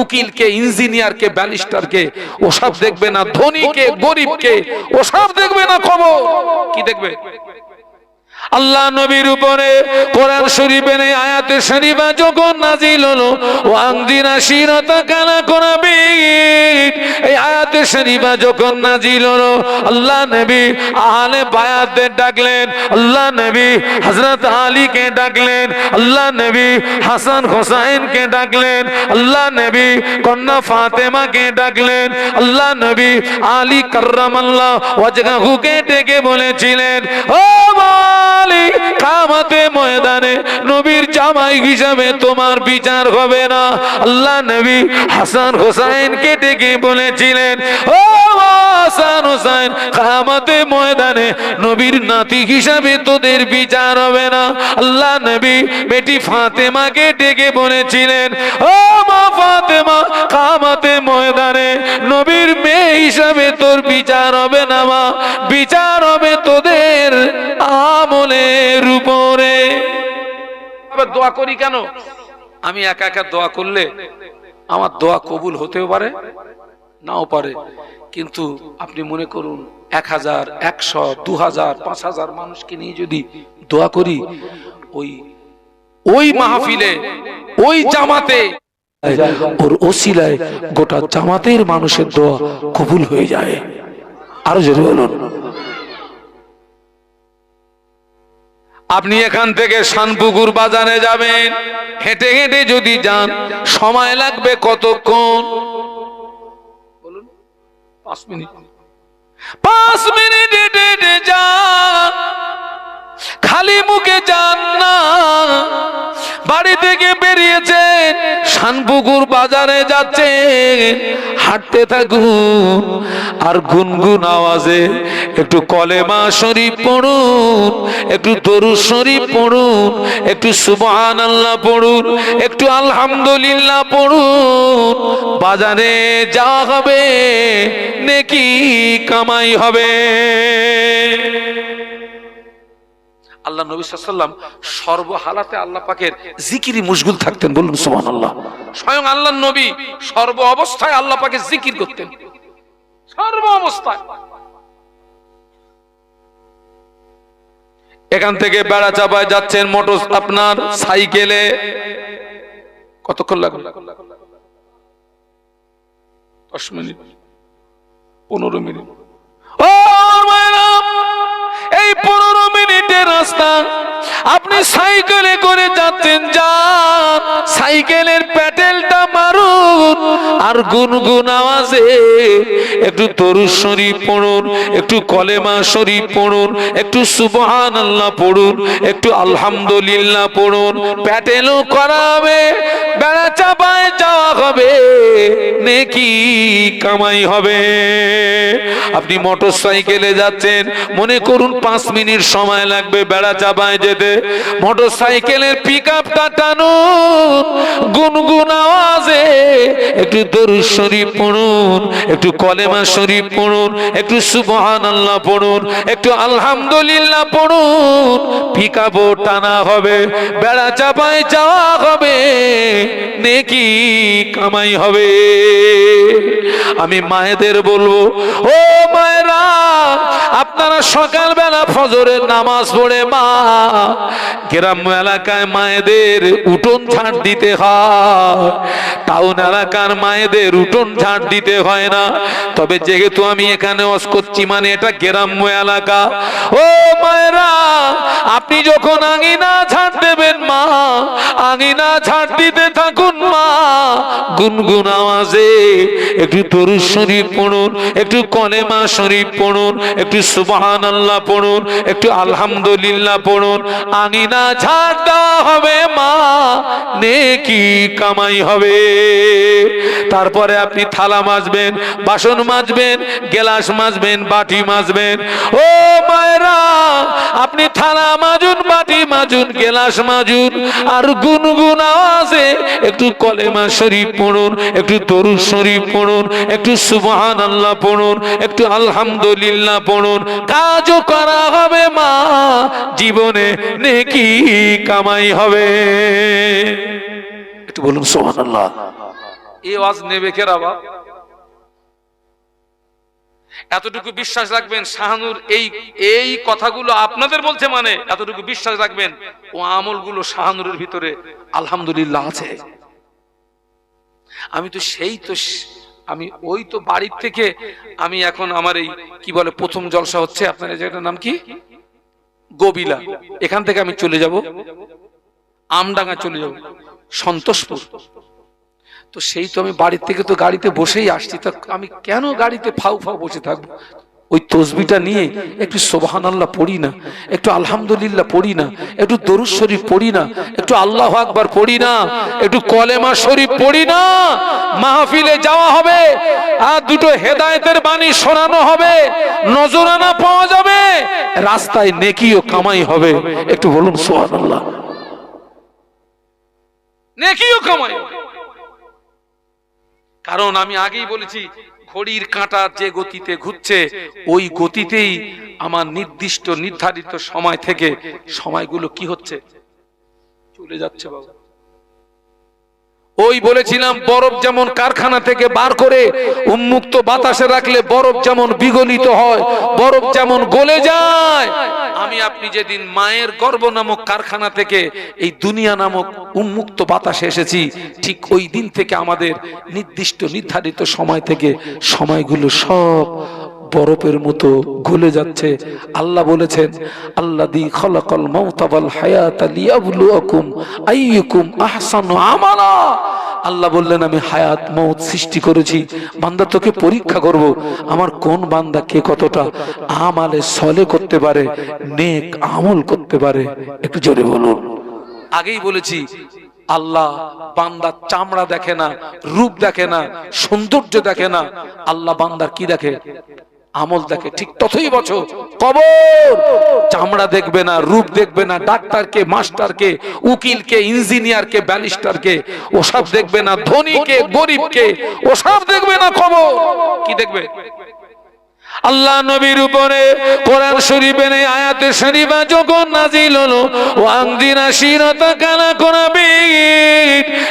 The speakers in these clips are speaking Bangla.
উকিলকে ইঞ্জিনিয়ারকে ব্যারিস্টারকে ওসব দেখবে না ধনীকে গরিবকে ওসব দেখবে না খবর। কি দেখবে? আল্লাহ নবীর উপরে কোরআন শরীফের এই আয়াতে শরীফা যখন নাজিল হলো ওয়াংদিনা শিরতা কানা করাবি এই আয়াতে শরীফা যখন নাজিল হলো, আল্লাহ নবী আহলে বায়াতদের ডাকলেন, আল্লাহ নবী হযরত আলীকে ডাকলেন, আল্লাহ নবী হাসান হোসাইনকে ডাকলেন, আল্লাহ নবী কন্যা ফাতেমাকে ডাকলেন, আল্লাহ নবী আলী কার্রামাল্লাহ ওয়াজহাহুকে ডেকে বলেছিলেন, ও মালি কামাতে ময়দানে নবীর জামাই হিসাবে তোমার বিচার হবে না। আল্লাহ নবী হাসান হোসাইনকে ডেকে বলেছিলেন, ও হাসান হোসাইন, কামাতে ময়দানে নবীর নাতি হিসাবে তোদের বিচার হবে না। আল্লাহ নবী বেটি ফাতেমাকে ডেকে বলেছিলেন, ও মা ফাতেমা, কামাতে ময়দানে নবীর মেয়ে হিসাবে তোর বিচার হবে না মা। বিচার হবে তোদের আমলের উপরে। আবার দোয়া করি কেন? আমি একা একা দোয়া করলে আমার দোয়া কবুল হতেও পারে নাও পারে। কিন্তু আপনি মনে করুন এক হাজার একশো দু হাজার পাঁচ হাজার মানুষকে নিয়ে যদি দোয়া করি ওই ওই মাহফিলে ওই জামাতে ওর ওসিলায় গোটা জামাতের মানুষের দোয়া কবুল হয়ে যায়। আরও জরুরি বলুন। আপনি এখান থেকে শানপুকুর বাজারে যাবেন। হেঁটে হেঁটে যদি যান, সময় লাগবে কতক্ষণ? পাঁচ মিনিট। পাঁচ মিনিট হেঁটে হেঁটে যান। খালি মুখে যান না। বাড়ি থেকে বেরিয়েছেন শানপুকুর বাজারে যাচ্ছে। হাঁটতে থাকুন আর গুনগুন আওয়াজে একটু কলেমা শরীফ পড়ুন, একটু দরু শরীফ পড়ুন, একটু সুবহান আল্লাহ পড়ুন, একটু আলহামদুলিল্লাহ পড়ুন। বাজারে যাওয়া হবে, নেকি কামাই হবে। আল্লাহ নবী সাল্লাম সর্বহালাতে আল্লাহ পাকের জিকিরি মুশগুল থাকতেন, বলুন সুবহান আল্লাহ স্বয়ং আল্লাহ নবী সর্ব অবস্থায় আল্লাহ পাকে জিকির করতেন। সর্ব অবস্থায়। এখান থেকে বেড়া চাপায় যাচ্ছেন মোটর আপনার সাইকেলে। কতক্ষণ লাগল? দশ মিনিট, পনেরো মিনিট। এই পনেরো মিনিটের রাস্তা। আপনি সাইকেলে করে যাচ্ছেন যান। সাইকেলের প্যাটেলটা মারুন আর গুনগুন আওয়াজে একটু তরু শরীফ পড়ুন, একটু কলেমা শরীফ পড়ুন, একটু সুবহান আল্লাহ পড়ুন, একটু আলহামদুলিল্লাহ পড়ুন। প্যাটেলও করাবে, বেড়া চাপায় যাওয়া হবে, নেকি কামাই হবে। আপনি মোটর সাইকেলে যাচ্ছেন, মনে করুন পাঁচ মিনিট সময় লাগবে বেড়া চাপায় যেতে। মোটর সাইকেলের পিক আপটা টানুন, গুনগুন আওয়াজে একটু দরুদ শরীফ পড়ুন, একটু কলেমা শরীফ পড়ুন, একটু সুবহান আল্লাহ পড়ুন, একটু আলহামদুলিল্লাহ পড়ুন। পিক আপও টানা হবে, বেড়া চাপায় যাওয়া হবে, নেকি কামাই হবে। আমি মায়েদের বলব, ও মায়েরা আপনারা সকালবেলা ফজরের নামাজ পড়ে, মা, গ্রাম্য এলাকায় মায়েদের উঠোন ঝাড় দিতে হয়। টাউন এলাকার মায়েদের উঠোন ঝাড় দিতে হয় না। তবে যেহেতু আমি এখানে অস করছি মানে এটা গ্রাম্য এলাকা। ও মায়েরা, আপনি যখন আঙিনা ঝাড় দেবেন, মা, আঙিনা ঝাড় দিতে থাকুন, মা। গুনগুন আওয়াজে একটু তরু শরীফ পড়ুন, একটু কলেমা শরীফ পড়ুন, একটু সুবহান পড়ুন, একটু আলহামদুলিল্লাহ পড়ুন। আঙিনা দেওয়া হবে, মা, নেকি কামাই হবে। তারপরে আপনি থালা মাজবেন, বাসন মাজবেন, গেলাস মাজবেন, বাটি মাজবেন। ও মায়েরা, আপনি থালা মাজুন, বাটি মাজুন, গেলাস মাজুন, আর গুনগুন আওয়াজে একটু কলেমা শরীফ পড়ুন, একটু তরু শরীফ পড়ুন, একটু সুবহান আল্লাহ পড়ুন, একটু আলহামদুলিল্লাহ পড়ুন। কাজও করা হবে মা, জীবনে নেকি কামাই হবে। একটু বলুন সুবহান আল্লাহ এ ওয়াজ নেবে কে রাবা এতটুকু বিশ্বাস রাখবেন, শাহানুর এই এই কথাগুলো আপনাদের বলছে মানে এতটুকু বিশ্বাস রাখবেন, ও আমলগুলো শাহানুরের ভিতরে আলহামদুলিল্লাহ আছে। আমি তো সেই তো আমি ওই তো বাড়ির থেকে আমি এখন আমার এই, কি বলে, প্রথম জলসা হচ্ছে। আপনার এই জায়গাটার নাম কি? গোবিলা। এখান থেকে আমি চলে যাব। আমডাঙ্গা চলে যাব। সন্তোষপুর। তো সেই তো আমি বাড়ির থেকে তো গাড়িতে বসেই আসছি। তা আমি কেন গাড়িতে ফাউ ফাউ বসে থাকব? ওই তসবিটা নিয়ে একটু সোবাহান আল্লাহ পড়ি না, একটু আলহামদুলিল্লাহ পড়ি না, একটু দরুদ শরীফ পড়ি না, একটু আল্লাহ আকবার পড়ি না, একটু কলেমা শরীফ পড়ি না, মাহফিলে যাওয়া হবে, আর দুটো হেদায়েতের বাণী শোনানো হবে, নজরানা পাওয়া যাবে, রাস্তায় নেকিও কামাই হবে, একটু বলুন সোহান আল্লাহ নেকিও কামাই কারণ আমি আগেই বলেছি ঘড়ির কাঁটা যে গতিতে ঘুরছে, ওই গতিতেই আমার নির্দিষ্ট নির্ধারিত সময় থেকে সময়গুলো কি হচ্ছে? চলে যাচ্ছে বাবা। ওই বলেছিলাম, বরফ যেমন কারখানা থেকে বার করে উন্মুক্ত বাতাসে রাখলে বরফ যেমন বিগলিত হয়, বরফ যেমন গলে যায়। আমি আপনি যেদিন মায়ের গর্ভ নামক কারখানা থেকে এই দুনিয়া নামক উন্মুক্ত বাতাসে এসেছি, ঠিক ওই দিন থেকে আমাদের নির্দিষ্ট নির্ধারিত সময় থেকে সময়গুলো সব বরফের মতো গলে যাচ্ছে। আল্লাহ বলেছেন আল্লাহ দি খলাকল মাউতাবাল হায়াত লিয়াবলুয়াকুম আইয়ুকুম আহসানু আমালা। আল্লাহ বললেন, আমি হায়াত মৌত সৃষ্টি করেছি। বান্দা তোকে পরীক্ষা করব। আমার কোন বান্দা কে কতটা আমালে সলে করতে পারে, নেক আমল করতে পারে? একটু জোরে বলুন। আগেই বলেছি, আল্লাহ বান্দার চামড়া দেখে না, রূপ দেখে না, সৌন্দর্য দেখে না। আল্লাহ বান্দার কি দেখে? আমল দেখে ঠিক ততই বছর। কবর! চামড়া দেখবে না রূপ দেখবে না ডাক্তারকে মাস্টারকে উকিলকে ইঞ্জিনিয়ারকে ব্যালিস্টারকে ওসব দেখবে না ধনীকে গরিবকে ওসব দেখবে না কবর। কি দেখবে? আল্লাহ নবীর উপরে কোরআন শরীফের আয়াতে শরীফা যখন নাজিল হলো ওয়াংদিনা শিরতা কানা করাবি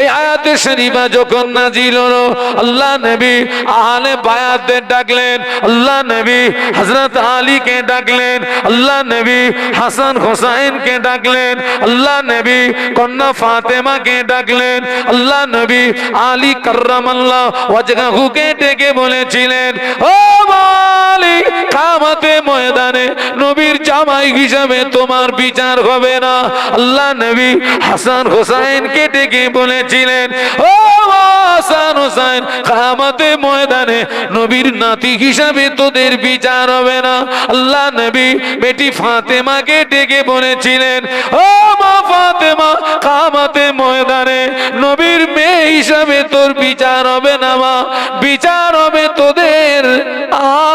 এই আয়াতে শরীফা যখন নাজিল হলো, আল্লাহ নবী আহলে বায়াতদের ডাকলেন, আল্লাহ নবী হযরত আলীকে ডাকলেন, আল্লাহ নবী হাসান হোসাইনকে ডাকলেন, আল্লাহ নবী কন্যা ফাতেমাকে ডাকলেন, আল্লাহ নবী আলী কার্রামাল্লাহ ওয়াজহাহুকে ডেকে বলেছিলেন, ও নবীর নাতি হিসাবে তোদের বিচার হবে না। আল্লাহ নবী বেটি ফাতেমাকে ডেকে বলেছিলেন, ও মা ফাতেমা, কামাতে ময়দানে নবীর মেয়ে হিসাবে তোর বিচার হবে না মা। বিচার হবে তোদের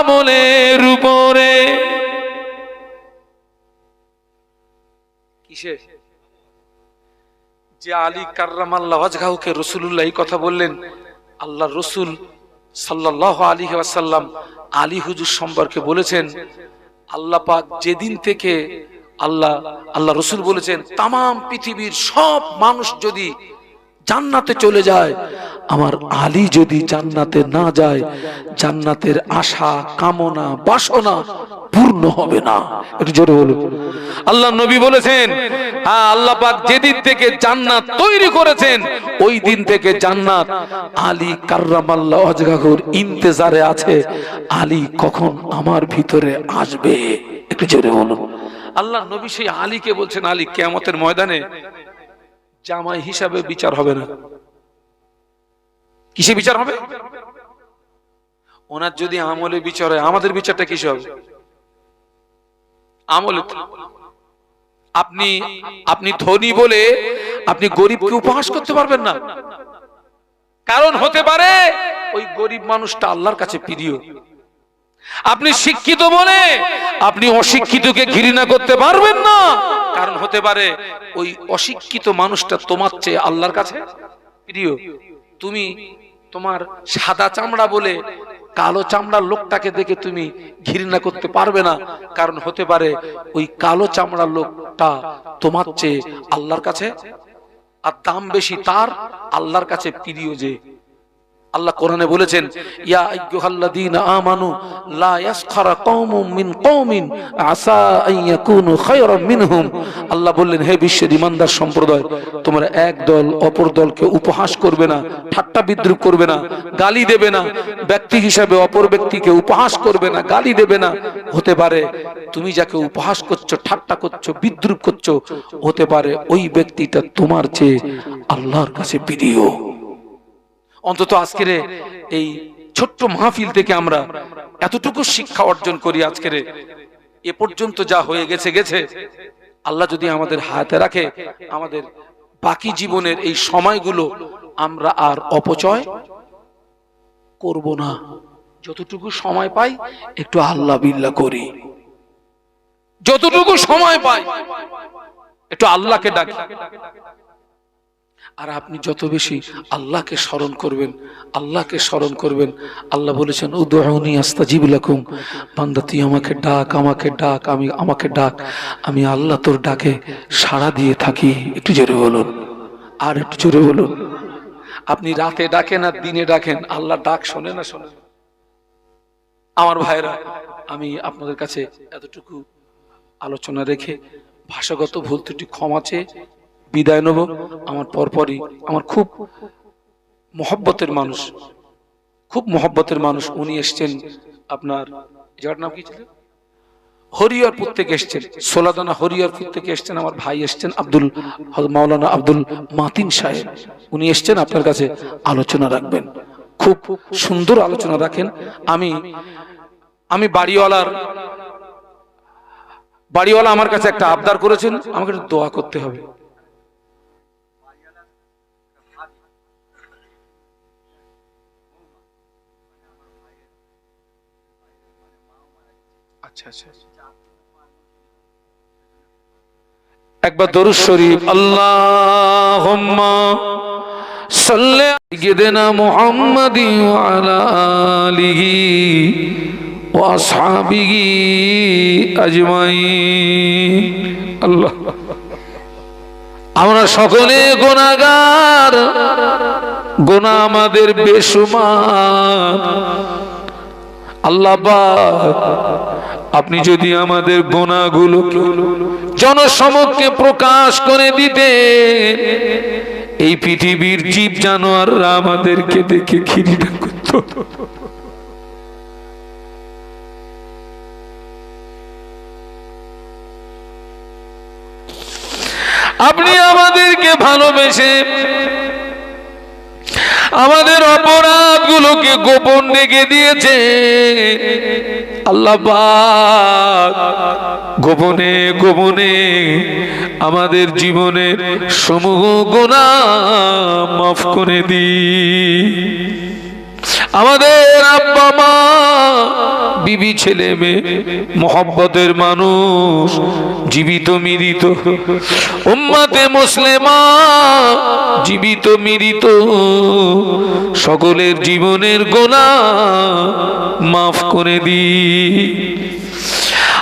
আমলের উপরে। যে আলী কার্রামাল্লাহ ওয়াজগাহুকে রসুলুল্লাহ এই কথা বললেন আল্লাহ রসুল সাল্লাহ আলী ওয়াসাল্লাম আলী হুজুর সম্পর্কে বলেছেন, আল্লাহ পাক যেদিন থেকে আল্লাহ আল্লাহ রসুল বলেছেন তাম পৃথিবীর সব মানুষ যদি জান্নাতে চলে যায়। আমার আলী যদি জান্নাতে না যায়, জান্নাতের আশা, কামনা, বাসনা পূর্ণ হবে না। একটু জোরে বলুন। আল্লাহ নবী বলেছেন হ্যাঁ আল্লাহ পাক যেদিন থেকে জান্নাত তৈরি করেছেন, ওই দিন থেকে জান্নাত আলী কার্রামাল্লাহ অজগাগুর ইন্তেজারে আছে। আলী কখন আমার ভিতরে আসবে? একটু জোরে বলুন। আল্লাহ নবী সেই আলীকে বলছেন, আলী, কেয়ামতের ময়দানে জামাই হিসাবে বিচার হবে না। কিসে বিচার হবে? ওনার যদি আমলে বিচার হয়, আমাদের বিচারটা কিসে হবে? আমলে আপনি আপনি ধনী বলে আপনি গরিবকে উপহাস করতে পারবেন না। কারণ হতে পারে ওই গরিব মানুষটা আল্লাহর কাছে প্রিয়। আপনি শিক্ষিত বলে আপনি অশিক্ষিতকে ঘৃণা করতে পারবেন না। কারণ হতে পারে ওই অশিক্ষিত মানুষটা তোমার চেয়ে আল্লাহর কাছে প্রিয়। তুমি তোমার সাদা চামড়া বলে কালো চামড়ার লোকটাকে দেখে তুমি ঘৃণা করতে পারবে না। কারণ হতে পারে ওই কালো চামড়ার লোকটা তোমার চেয়ে আল্লাহর কাছে আর দাম বেশি, তার আল্লাহর কাছে প্রিয় যে আল্লাহ কোরআনে বলেছেন, ইয়া আইয়ুহাল্লাযীনা আমানু লা ইয়াসখারা কওমুম মিন কওমিন, আসা আন ইয়াকুনু খায়রাম মিনহুম। আল্লাহ বললেন, হে বিশ্বের ঈমানদার সম্প্রদায়, তোমরা এক দল অপর দলকে উপহাস করবে না, ঠাট্টা বিদ্রুপ করবে না, গালি দেবে না, ব্যক্তি হিসাবে অপর ব্যক্তিকে উপহাস করবে না, গালি দেবে না। হতে পারে তুমি যাকে উপহাস করছ, ঠাট্টা করছ, বিদ্রুপ করছ, হতে পারে ওই ব্যক্তিটা তোমার চেয়ে আল্লাহর কাছে প্রিয় অন্তত আজকের এই ছোট্ট মাহফিল থেকে আমরা এতটুকু শিক্ষা অর্জন করি আজকের এ। পর্যন্ত যা হয়ে গেছে গেছে। আল্লাহ যদি আমাদের হাতে রাখে, আমাদের বাকি জীবনের এই সময়গুলো আমরা আর অপচয় করব না। যতটুকু সময় পাই, একটু আল্লাহ বিল্লাহ করি। যতটুকু সময় পাই, একটু আল্লাহকে ডাকি। আর আপনি যত বেশি আল্লাহকে স্মরণ করবেন, আল্লাহকে স্মরণ করবেন, আল্লাহ বলেছেন উদয়নি আস্তাজিব লাকুম। বান্দা, তুই আমাকে ডাক আমাকে ডাক, আমি, আমাকে ডাক। আমি আল্লাহ তোর ডাকে সাড়া দিয়ে থাকি। একটু জোরে বলুন। আর একটু জোরে বলুন। আপনি রাতে ডাকেন আর দিনে ডাকেন, আল্লাহ ডাক শোনে না শোনে। আমার ভাইরা আমি আপনাদের কাছে এতটুকু আলোচনা রেখে ভাষাগত ভুল ত্রুটি ক্ষমা চেয়ে বিদায় নেব। আমার পরপরই আমার খুব মহব্বতের মানুষ, খুব মহব্বতের মানুষ উনি এসছেন আপনার, যার নাম কি ছিল? হরিয়ারপুর থেকে এসছেন? সোলাদানা হরিয়ারপুর থেকে এসছেন? আমার ভাই এসছেন আব্দুল মাওলানা আব্দুল মাতিন সাহেব। উনি এসছেন আপনার কাছে আলোচনা রাখবেন। খুব সুন্দর আলোচনা রাখেন। আমি আমি বাড়িওয়ালার, বাড়িওয়ালা আমার কাছে একটা আবদার করেছেন, আমাকে দোয়া করতে হবে। আচ্ছা আচ্ছা। একবার দরুদ শরীফ ওয়া আল্লাহ। আমরা সকলে গুনাহগার গুনাহ আমাদের বেসুমার আল্লাহ আপনি যদি আমাদের গোনাগুলো জনসমক্ষে প্রকাশ করে দিতে এই পৃথিবীর জীব জানোয়াররা আমাদেরকে দেখে ঘৃণা করত। আপনি আমাদেরকে ভালোবেসে আমাদের অপরাধ গুলোকে গোপন রেখে দিয়েছে। আল্লাহ গোপনে গোপনে আমাদের জীবনের সমূহ গোনা মাফ করে দি আমাদের আব্বা মা, বিবি, ছেলে, মেয়ে, মোহব্বতের মানুষ, জীবিত মিরিত উম্মাতে মুসলিমা, জীবিত মিরিত সকলের জীবনের গোনা মাফ করে দি।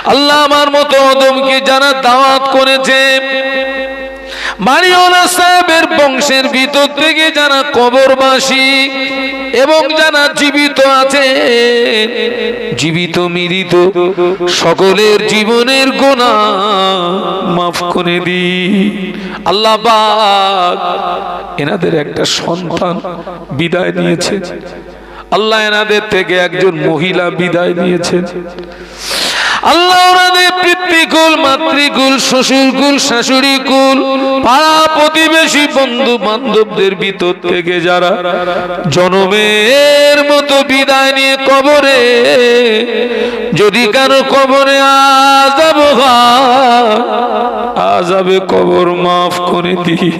আল্লাহ আমার মতো অদমকে যারা দাওয়াত করেছে মারিওলা সাহেবের বংশের ভিতর থেকে যারা কবরবাসী এবং যারা জীবিত আছে, জীবিত মিলিত সকলের জীবনের গোনা মাফ করে দি আল্লাহ এনাদের একটা সন্তান বিদায় নিয়েছে আল্লাহ এনাদের থেকে একজন মহিলা বিদায় নিয়েছেন। আল্লাহ ওনাদের পিতৃকুল মাতৃকুল শ্বশুরকুল শাশুড়ি কুল, পাড়া প্রতিবেশী বন্ধু বান্ধবদের ভিতর থেকে যারা জনমের মতো বিদায় নিয়ে কবরে, যদি কারও কবরে আজাব আজাবে কবর মাফ করে দিই।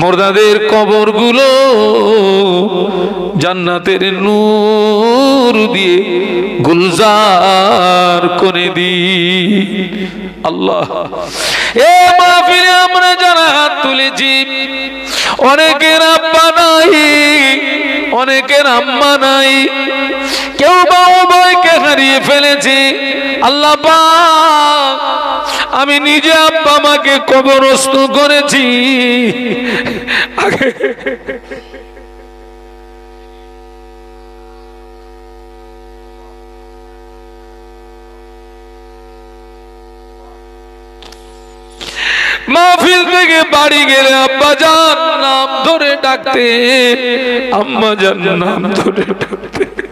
মোরদাদের কবরগুলো জান্নাতের নূর দিয়ে গুলজার করে দি আল্লাহ। এ মাহফিলে আমরা যারা হাত তুলেছি, অনেকের আব্বা নাই, অনেকের আম্মা নাই, কেউ বা উভয়কে হারিয়ে ফেলেছে। আল্লাহ আমি নিজে আব্বা আমাকে কবরস্থ করেছি। মাহফিল থেকে বাড়ি গেলে আব্বা যান নাম ধরে ডাকতে আম্মা যান নাম ধরে ডাকতে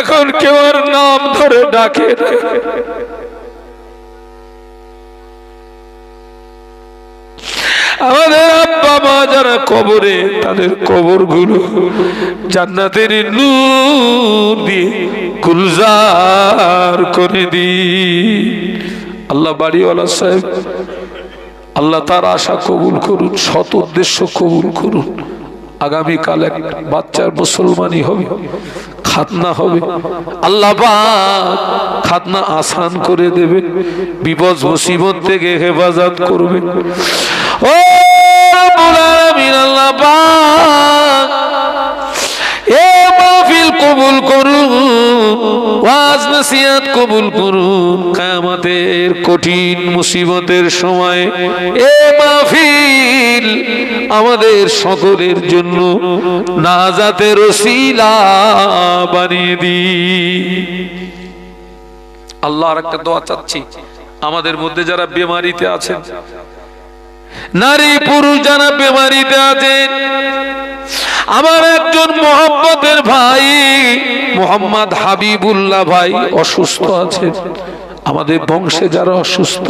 এখন কেউ আর নাম ধরে ডাকে আমাদের আব্বা মা যারা কবরে, তাদের কবরগুলো জান্নাতের নূর দিয়ে গুলজার করে দি আল্লাহ বাড়িওয়ালা সাহেব, আল্লাহ তার আশা কবুল করুন শত উদ্দেশ্য কবুল করুন। আগামীকাল এক বাচ্চার মুসলমানই হবে। খাতনা হবে। আল্লাহ খাতনা আসান করে দেবে বিপদ মুসিবত থেকে হেফাজত করবে ও আল্লাহ এ মাহফিল কবুল করুন। ওয়াজ নসিহত কবুল করুন কিয়ামতের কঠিন মুসিবতের সময়। এ মাহফিল আমাদের সকলের জন্য নাজাতের ওসিলা বানিয়ে দি আল্লাহর একটা দোয়া চাচ্ছি। আমাদের মধ্যে যারা বেমারিতে আছেন, নারী পুরুষ যারা বেমারিতে আছেন আমার একজন মোহাম্মদের ভাই, মোহাম্মদ হাবিবুল্লাহ ভাই অসুস্থ আছে। আমাদের বংশে যারা অসুস্থ,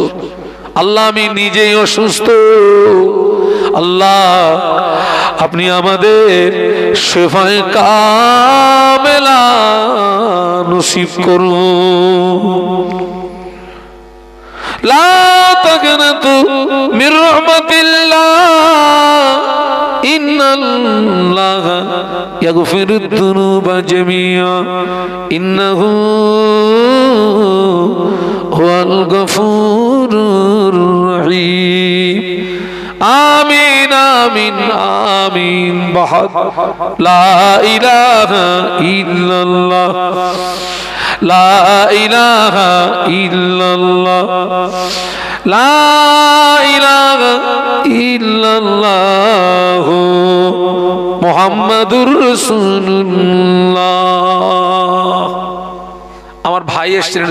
আল্লাহ আমি নিজেই অসুস্থ। আল্লাহ, আপনি আমাদের সেফায় কামেলা নসিব করুন। লা তাকনাতু মির রহমাতিল্লাহ ইন إن الله يغفر الذنوب جميعا إنه هو الغفور الرحيم آمين آمين آمين بحق لا إله إلا الله لا إله إلا الله لا إله ইল্লাল্লাহ মোহাম্মদুর রসুল্লাহ আমার ভাই এসেছিলেন